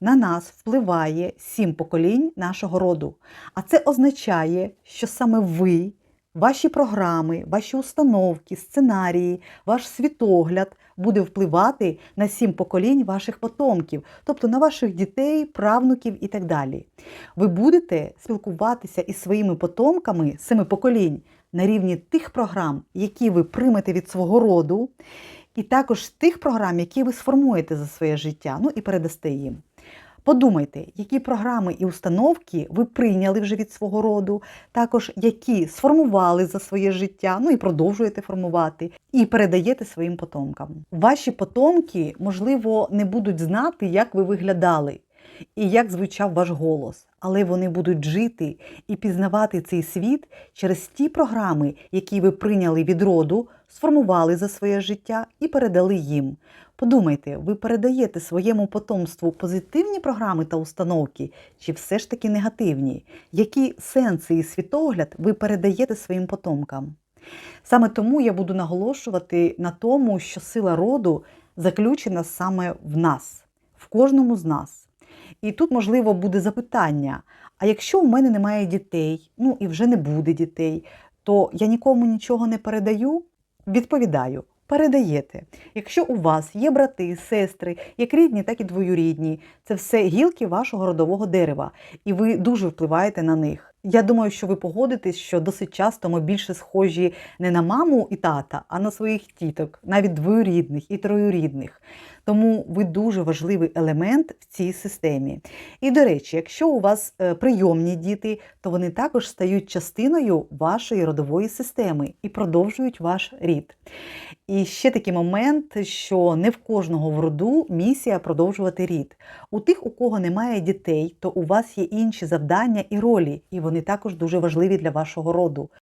На нас впливає сім поколінь нашого роду. А це означає, що саме ви, ваші програми, ваші установки, сценарії, ваш світогляд буде впливати на сім поколінь ваших потомків, тобто на ваших дітей, правнуків і так далі. Ви будете спілкуватися із своїми потомками семи поколінь на рівні тих програм, які ви приймете від свого роду, і також тих програм, які ви сформуєте за своє життя, ну і передасте їм. Подумайте, які програми і установки ви прийняли вже від свого роду, також які сформували за своє життя, ну і продовжуєте формувати, і передаєте своїм потомкам. Ваші потомки, можливо, не будуть знати, як ви виглядали і як звучав ваш голос, але вони будуть жити і пізнавати цей світ через ті програми, які ви прийняли від роду, сформували за своє життя і передали їм. Подумайте, ви передаєте своєму потомству позитивні програми та установки, чи все ж таки негативні? Які сенси і світогляд ви передаєте своїм потомкам? Саме тому я буду наголошувати на тому, що сила роду заключена саме в нас, в кожному з нас. І тут, можливо, буде запитання: а якщо у мене немає дітей, ну і вже не буде дітей, то я нікому нічого не передаю? Відповідаю. Передаєте. Якщо у вас є брати, сестри, як рідні, так і двоюрідні, це все гілки вашого родового дерева, і ви дуже впливаєте на них. Я думаю, що ви погодитесь, що досить часто ми більше схожі не на маму і тата, а на своїх тіток, навіть двоюрідних і троюрідних. Тому ви дуже важливий елемент в цій системі. І до речі, якщо у вас е, прийомні діти, то вони також стають частиною вашої родової системи і продовжують ваш рід. І ще такий момент, що не в кожного в роду місія продовжувати рід. У тих, у кого немає дітей, то у вас є інші завдання і ролі, і вони також дуже важливі для вашого роду.